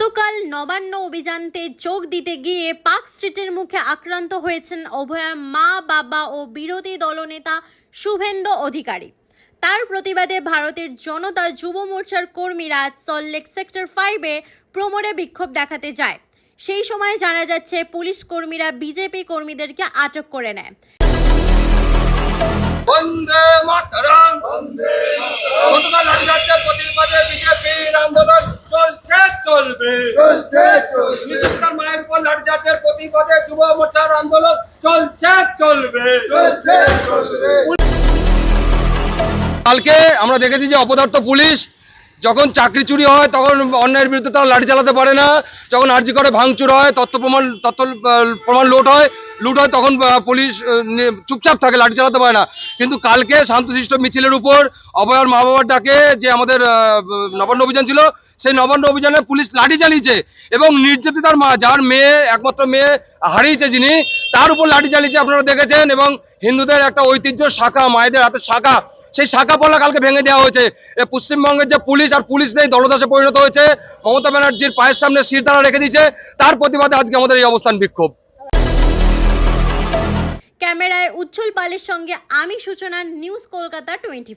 গতকাল নবান্ন অভিযানতে যোগ দিতে গিয়ে পার্ক স্ট্রিটের মুখে আক্রান্ত হয়েছেন অভয়ার মা, বাবা ও বিরোধী দলনেতা শুভেন্দু অধিকারী। তার প্রতিবাদে ভারতের জনতা যুব মোর্চার কর্মীরা সল্টলেক সেক্টর ফাইভে প্রমোরে বিক্ষোভ দেখাতে যায়। সেই সময় জানা যাচ্ছে, পুলিশ কর্মীরা বিজেপি কর্মীদেরকে আটক করে নেয়। চলবে। চলছে চলবে। মায়ের উপর প্রতিবাদে যুব মোর্চার আন্দোলন চলছে চলবে। চলছে চলবে। কালকে আমরা দেখেছি যে অপদার্থ পুলিশ যখন চাকরি চুরি হয়, তখন অন্যায়ের বিরুদ্ধে তারা লাঠি চালাতে পারে না। যখন আর্জি করে ভাঙচুর হয়, তথ্য প্রমাণ তথ্য প্রমাণ লোট হয়, লুট হয়, তখন পুলিশ চুপচাপ থাকে, লাঠি চালাতে পারে না। কিন্তু কালকে শান্তশিষ্ট মিছিলের উপর অভয়ার মা বাবার ডাকে যে আমাদের নবান্ন অভিযান ছিল, সেই নবান্ন অভিযানে পুলিশ লাঠি চালিয়েছে এবং নির্যাতিতার মা, যার মেয়ে, একমাত্র মেয়ে হারিয়েছে যিনি, তার উপর লাঠি চালিয়েছে, আপনারা দেখেছেন, এবং হিন্দুদের একটা ঐতিহ্য শাখা, মায়েদের হাতে শাখা। সেই শাখা পলা কালকে ভেঙে দেওয়া হয়েছে। পশ্চিমবঙ্গের যে পুলিশ আর পুলিশ নেই দলদাসে পরিণত হয়েছে, মমতা ব্যানার্জির পায়ের সামনে সিরতারা রেখে দিয়েছে, তার প্রতিবাদে আজকে আমাদের এই অবস্থান বিক্ষোভ। ক্যামেরায় উজ্জ্বল পালের সঙ্গে আমি সূচনা নিউজ কলকাতা টোয়েন্টি